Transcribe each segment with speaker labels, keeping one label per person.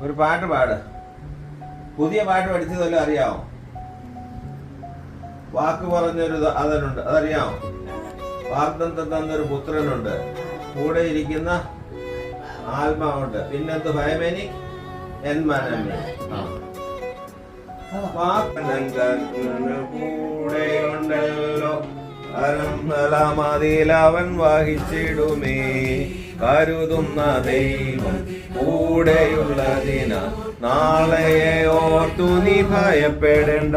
Speaker 1: ഒരു പാട്ട് പാട്. പുതിയ പാട്ട് പഠിച്ചതല്ലോ അറിയാമോ വാക്ക് പറഞ്ഞൊരു അതനുണ്ട് അതറിയാമോ വാഗ്ദത്തം തന്നൊരു പുത്രനുണ്ട്. കൂടെ ഇരിക്കുന്ന ആത്മാവുണ്ട്. പിന്നത്ത് ഭയമേനി? എൻ മനമേ. ആ. വാഗ്ദത്തം അവൻ വഹിച്ചിടുമേ. കരുതുന്ന ദൈവം കൂടെയുള്ളതിന നാളെയെ ഓർത്തു നീ ഭയപ്പെടേണ്ട.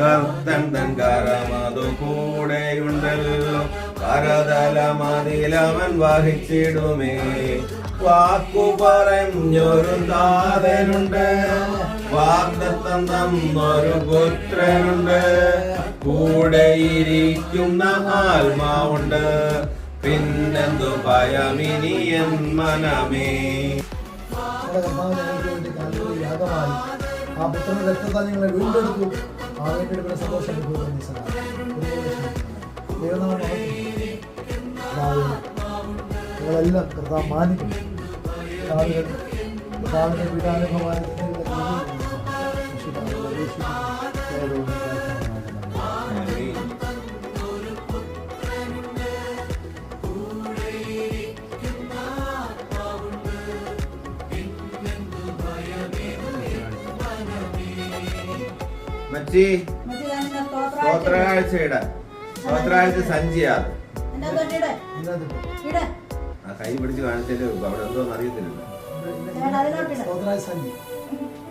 Speaker 1: കർത്തൻ തൻ കരമതു കൂടെയുണ്ടല്ലോ. കരതലമതിലവൻ വഹിച്ചിടുമേ. വാക്കു പറഞ്ഞൊരു താതനുണ്ട് വാഗ്ദത്തം തന്നൊരു പുത്രനുണ്ട് കൂടെയിരിക്കുന്ന ആത്മാവുണ്ട്. പിന്നെന്തു ഭയമിനിയൻ മനമേ.
Speaker 2: ആ പുത്രന്റെ രക്തത്താൽ നിങ്ങളെ വീണ്ടെടുത്തു. ആ വീട്ടിൽ സന്തോഷം ദൈവനാമം മഹത്വം. കർത്താവ് മാനിക്കുന്നു. കർത്താവിനെ കർത്താവിന്റെ പീഡാനുഭവമാനത്തിന്റെ
Speaker 1: മച്ചി സ്തോത്രാഴ്ചയുടെ സ്തോത്രാഴ്ച സഞ്ചിയാണ് എന്റെ കൈ പിടിച്ച് കാണിച്ചാലേ അവിടെ എന്തോന്ന് അറിയത്തില്ല
Speaker 2: സ്തോത്രായ സന്ധ്യ.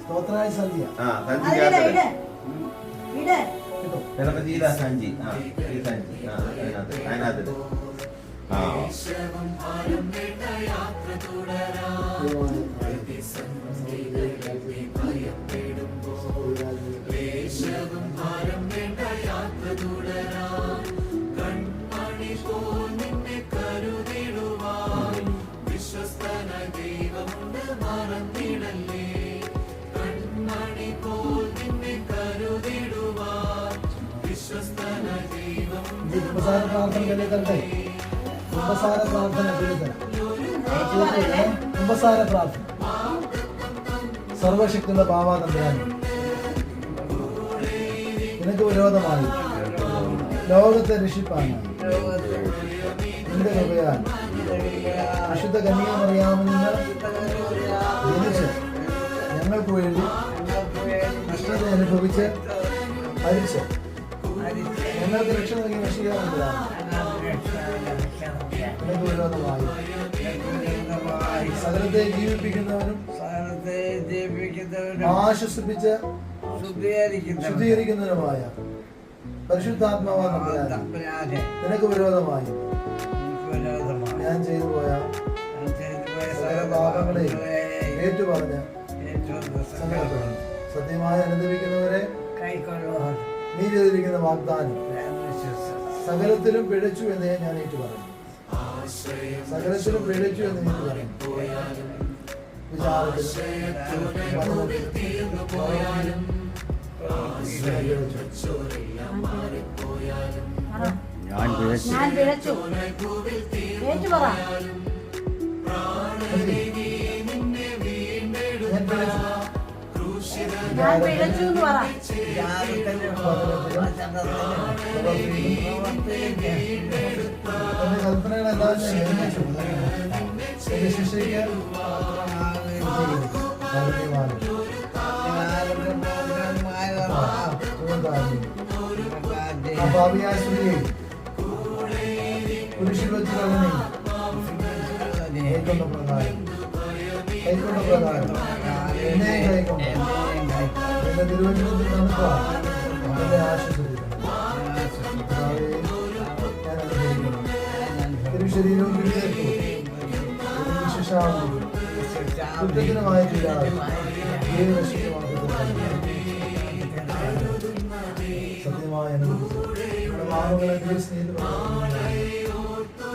Speaker 2: സ്തോത്രായ സന്ധ്യ.
Speaker 1: ആ.
Speaker 2: കേട്ടോ
Speaker 1: ചിലപ്പോ സഞ്ചി ആ ഈ സഞ്ചി ആ അതിനകത്ത് അതിനകത്ത് ആ.
Speaker 2: ഈ കുമ്പസാര പ്രാർത്ഥന ചൊല്ലിത്തരട്ടെ ഉപസാര പ്രാർത്ഥന കുമ്പസാര പ്രാർത്ഥന സർവശക്തിയുള്ള ഭാവാതന്ത്രാൻ നിനക്ക് വിരോധമായി. ലോകത്തെ രക്ഷിപ്പാണ് നിന്റെ കൃപയാൽ. വിശുദ്ധ കന്യാമറിയാമിൽ നിന്ന് ജനിച്ച് ഞങ്ങൾക്ക് വേണ്ടി കഷ്ടത അനുഭവിച്ച് മരിച്ച് ഞങ്ങൾക്ക് രക്ഷ നൽകി വിരോധമായി സകലത്തെ ജീവിപ്പിക്കുന്നവനും ആശ്വസിപ്പിച്ച് ശുദ്ധീകരിക്കുന്നതിനുമായ പരിശുദ്ധാത്മാവാ നമ്പുരാനെ നിനക്ക് വിരോധമായി ഞാൻ ചെയ്തു പോയ പാപങ്ങളെ ഏറ്റുപറഞ്ഞ് സത്യമായി അനുദവിക്കുന്നവരെ നീ ചെയ്തിരിക്കുന്ന വാഗ്ദാനം. സകലത്തിലും പിഴച്ചു എന്ന് ഞാൻ ഏറ്റു പറഞ്ഞു സകലത്തിലും പിഴച്ചു എന്ന് ഞാൻ പറഞ്ഞു
Speaker 3: ഞാൻ പിഴച്ചു. ഞാൻ പിഴച്ചു. പറ.
Speaker 2: ഞാൻ. കാരുണ്യവാനും സുഖകാരിയും ആ പാപിയായ സ്ത്രീയെ കുരിശിൽ വെച്ച് കൈക്കൊണ്ട പ്രകാരം കൈക്കൊണ്ട പ്രകാരം എന്നെയും കൈക്കൊണ്ട് എന്റെ തിരുവനന്തപുരത്ത് നടക്കുക വളരെ ആശ്വസിപ്പിക്കണം തിരുശരീരവും തിരുതേർക്കും വിശേഷാവുന്നു കുറ്റത്തിനുമായ സത്യമായ അനുഭവിച്ചു നമ്മുടെ സ്നേഹിതം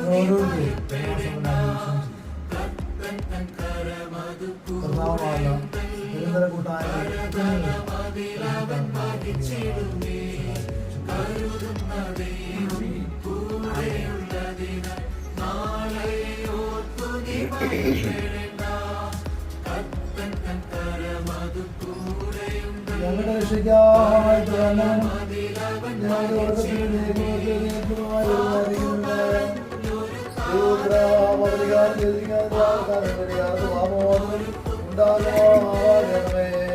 Speaker 2: ഓരോരുത്തരും കർത്താവായ നിരന്തര കൂട്ടായ ഞങ്ങളുടെ വഹിച്ചിടുമേ കരുതുന്ന ദൈവം മോചനത്തിന് വിലമതിക്കാവുന്നതിനകത്ത് അഭിഷേകങ്ങളെ ആരാധന കൂട്ടത്തെ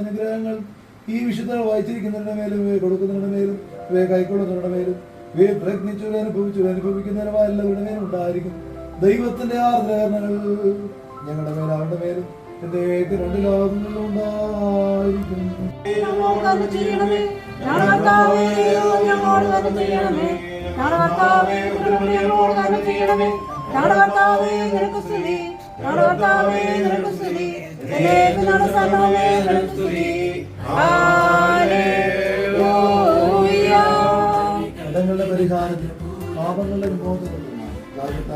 Speaker 2: അനുഗ്രഹങ്ങൾ ഈ വിശുദ്ധ വായിച്ചിരിക്കുന്നതിന്റെ മേലും കൊടുക്കുന്നതിന്റെ മേലും ഇവയെ കൈക്കൊള്ളുന്നവരുടെ മേലും ഇവയെ പ്രയത്നിച്ചു അനുഭവിച്ചു അനുഭവിക്കുന്നതിനുമായ എല്ലാവരുടെ മേലും ഉണ്ടായിരിക്കും. ദൈവത്തിന്റെ ആർദ്രകരണങ്ങൾ ഞങ്ങളുടെ മേലും അവരുടെ മേലും എന്റെ രണ്ട് ലോകങ്ങളിലും ഉണ്ടായിരിക്കും.
Speaker 3: ഞങ്ങളോട് തന്നെ ചെയ്യണമേ.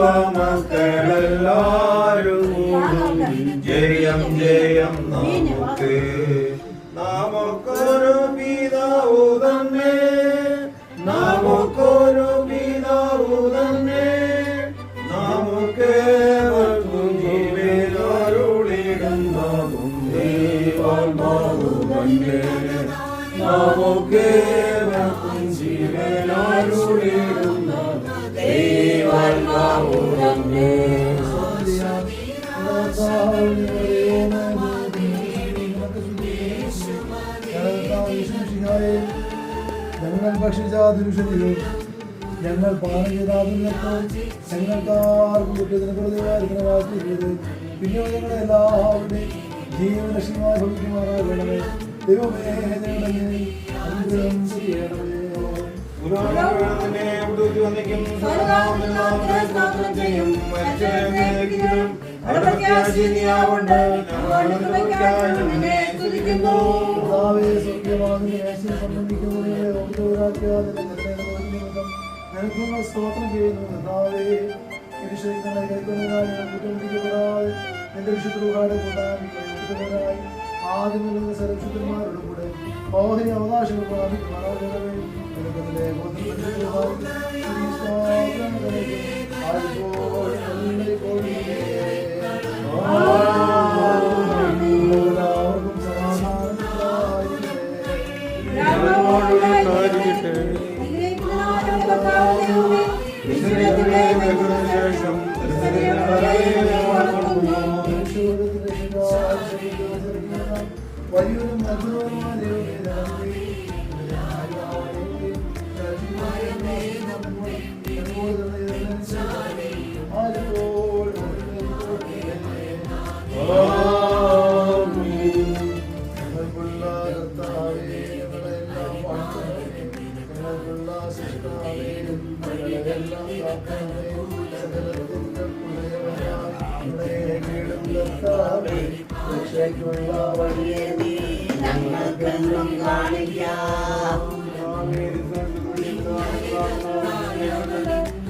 Speaker 1: സ്നേഹദേവമക്കളെല്ലാരും കൂടുവിൻ ജയം ജയം നമുക്ക്. നമുക്കൊരു പിതാവു തന്നെ. നമുക്കൊരു പിതാവു തന്നെ. നമുക്ക് ജീവനരുളിടുന്നതും ദൈവാത്മാവു തന്നെ നമുക്കേവർക്കും ജീവനരുളിടുന്നതും ദൈവാത്മാവു തന്നെ
Speaker 2: ഞങ്ങൾ ഭക്ഷിച്ചാതിരുഷനിലും ഞങ്ങൾ പാനം ചെയ്താതിരുന്നപ്പോൾ ഞങ്ങൾക്കാർക്കും കുറ്റത്തിന് പ്രതികാരത്തിന് വാക്കിയത് പിന്നെ ഞങ്ങളെ എല്ലാവരുടെയും ജീവനക്ഷമായി ഭവിക്കുമാറാകണമേ ദൈവമേ ഞങ്ങളെ ചെയ്യണമേ
Speaker 1: സകലനാമത്തിനാമത്തെ സ്തോത്രം
Speaker 2: ചെയ്യുന്നു കർത്താവേ, കൈക്കൊള്ളുവാൻ ഞങ്ങൾ കുറ്റംപിടിക്കപ്പെടാതെ നിന്റെ വിശുദ്ധ രൂപയുടെ കൂട്ടായി ആദ്യം നൽകുന്ന സർവശുദ്ധന്മാരുടെ കൂടെ ഓഹരി അവകാശങ്ങൾ പ്രാപിക്കുമാറാകണമേ നിനക്ക് നിന്റെ വഴിയെ നീ ഞങ്ങൾക്ക് കാണിക്കാം.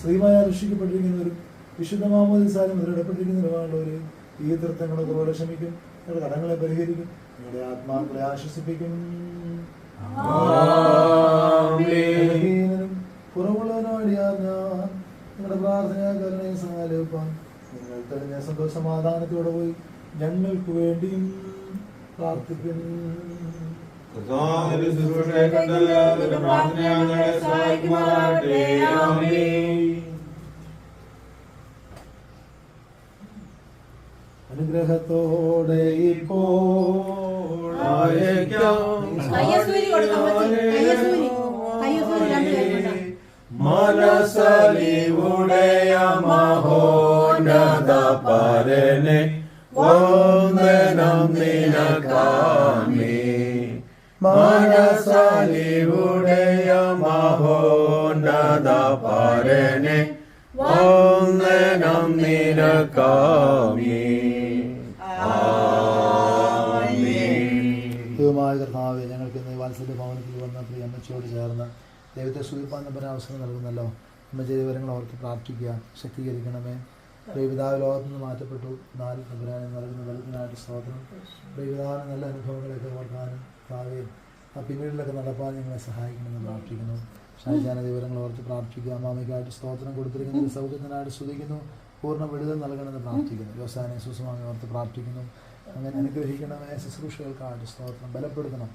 Speaker 2: ശ്രീമായ അനുഷ്ഠിക്കപ്പെട്ടിരിക്കുന്നവരും വിശുദ്ധ മാമോദിസാലും മുദ്രയിടപ്പെട്ടിരിക്കുന്നവരുമായുള്ളവര് ഈ തൃത്വങ്ങളെ പോലെ ക്ഷമിക്കും നിങ്ങളുടെ കടങ്ങളെ പരിഹരിക്കും നിങ്ങളുടെ ആത്മാക്കളെ ആശ്വസിപ്പിക്കും. ഞാൻ നിങ്ങളുടെ പ്രാർത്ഥനയാൽ കരുണയും സഹായിപ്പാൻ നിങ്ങൾ തെളിഞ്ഞ സന്തോഷ സമാധാനത്തോടെ പോയി ഞങ്ങൾക്ക് വേണ്ടിയും പ്രാർത്ഥിക്കും.
Speaker 1: കർത്താവിന്റെ ശുശ്രൂഷയെ കണ്ട് നിന്റെ പ്രാർത്ഥന ഞങ്ങളെ സഹായിക്കുമാറാകട്ടെ.
Speaker 2: അനുഗ്രഹത്തോടെ ഇപ്പോൾ.
Speaker 1: മനസ്സലിവുടയ മഹോന്നത പരനെ വന്ദനം നിനക്കാമേ മനസ്സലിവുടയ മഹോന്നത പരനെ വന്ദനം നിരക്കാമി
Speaker 2: ദൈവമായ കർത്താവെ ഞങ്ങൾക്ക് ഇന്ന് വാത്സല്യ ഭവനത്തിൽ വന്ന പ്രിയ അമ്മച്ചയോട് ചേർന്ന് ദൈവത്തെ സൂചിപ്പാൻ നമ്പർ അവസരം നൽകുന്നല്ലോ. അമ്മച്ച വിവരങ്ങൾ ഓർത്ത് പ്രാർത്ഥിക്കുക ശക്തീകരിക്കണമേ. പ്രിയപിതാവ് ലോകത്ത് നിന്ന് മാറ്റപ്പെട്ടു നാല് നഗരാനെ നൽകുന്ന വെള്ളത്തിനായിട്ട് സ്തോത്രം. പ്രിയപിതാവിന് നല്ല അനുഭവങ്ങളൊക്കെ ഓർക്കാനും ഭാവിയിൽ ആ പിന്നീടിലൊക്കെ നടപ്പാൻ ഞങ്ങളെ സഹായിക്കണമെന്ന് പ്രാർത്ഥിക്കുന്നു. ഷാജാന വിവരങ്ങൾ ഓർത്ത് പ്രാർത്ഥിക്കുക. അമ്മാമയ്ക്കായിട്ട് സ്തോത്രം കൊടുത്തിരിക്കുന്ന സൗഖ്യത്തിനായിട്ട് സ്തുതിക്കുന്നു. പൂർണ വിടുതൽ നൽകണമെന്ന് പ്രാർത്ഥിക്കുന്നു. യോസാനെ സുസ്വാമി ഓർത്ത് പ്രാർത്ഥിക്കുന്നു. അങ്ങനെ അനുഗ്രഹിക്കണമേ. ശുശ്രൂഷകൾക്കായിട്ട് സ്തോത്രം. ബലപ്പെടുത്തണം.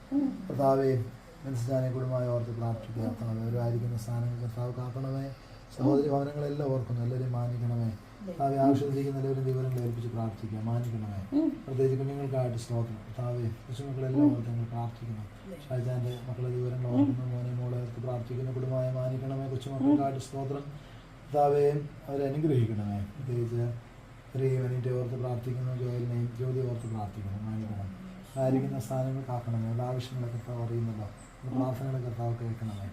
Speaker 2: കർത്താവെ മനസ്സിലാനെ കുടുംബമായി ഓർത്ത് പ്രാർത്ഥിക്കുക. കർത്താവെ അവരായിരിക്കുന്ന സ്ഥാനങ്ങൾ കർത്താവ് കാക്കണമേ. സഹോദരി ഭവനങ്ങളെല്ലാം ഓർക്കുന്നു. എല്ലാവരെയും മാനിക്കണമേ. കർത്താവെ ആവശ്യത്തിരിക്കുന്ന എല്ലാവരും വിവരങ്ങൾ ഏൽപ്പിച്ച് പ്രാർത്ഥിക്കുക. മാനിക്കണമേ. പ്രത്യേകിച്ച് കുഞ്ഞുങ്ങൾക്കായിട്ട് സ്തോത്രം. താവേ കൊച്ചുമക്കളെല്ലാം ഓർത്ത് ഞങ്ങൾ പ്രാർത്ഥിക്കുന്നു. ഷാജാന്റെ മക്കളെ വിവരങ്ങൾ ഓർക്കുന്നു മോനെ മോളെ പ്രാർത്ഥിക്കുന്ന. കുടുംബമായി മാനിക്കണമേ. കൊച്ചുമക്കൾക്കായിട്ട് സ്തോത്രം. കർത്താവെ അവരെ അനുഗ്രഹിക്കണമേ. പ്രത്യേകിച്ച് റീവനിന്റെ ഓർത്ത് പ്രാർത്ഥിക്കുന്നു. ജോലിനെയും ജ്യോതി ഓർത്ത് പ്രാർത്ഥിക്കുന്നു. മാനിക്കണം. ആയിരിക്കുന്ന സ്ഥാനങ്ങൾ കാക്കണമേ. അവരുടെ ആവശ്യങ്ങളെ കർത്താവ് അറിയുന്നല്ലോ. പ്രാർത്ഥനകളെ കർത്താവ് കേൾക്കണമേ.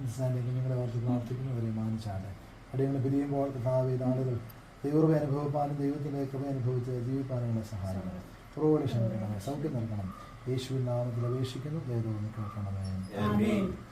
Speaker 2: ഇൻസാന്റെ കുഞ്ഞുങ്ങളെ ഓർത്ത് പ്രാർത്ഥിക്കുന്നവരെ മാനിച്ചാണ് അടിയങ്ങൾ പിരിയുമ്പോൾ കർത്താവ് ഈ നാളുകൾ ദൈവകൃപ അനുഭവിപ്പാനും ദൈവത്തിന്റെ കൃപ അനുഭവിച്ച് ജീവിപ്പാനുള്ള സഹായിക്കണം കുറവുകൾ ക്ഷമിക്കണമേ സൗഖ്യം നൽകണം. യേശുവിൻ നാമത്തിൽ അപേക്ഷിക്കുന്നു. ദൈവം കേൾക്കണമേ.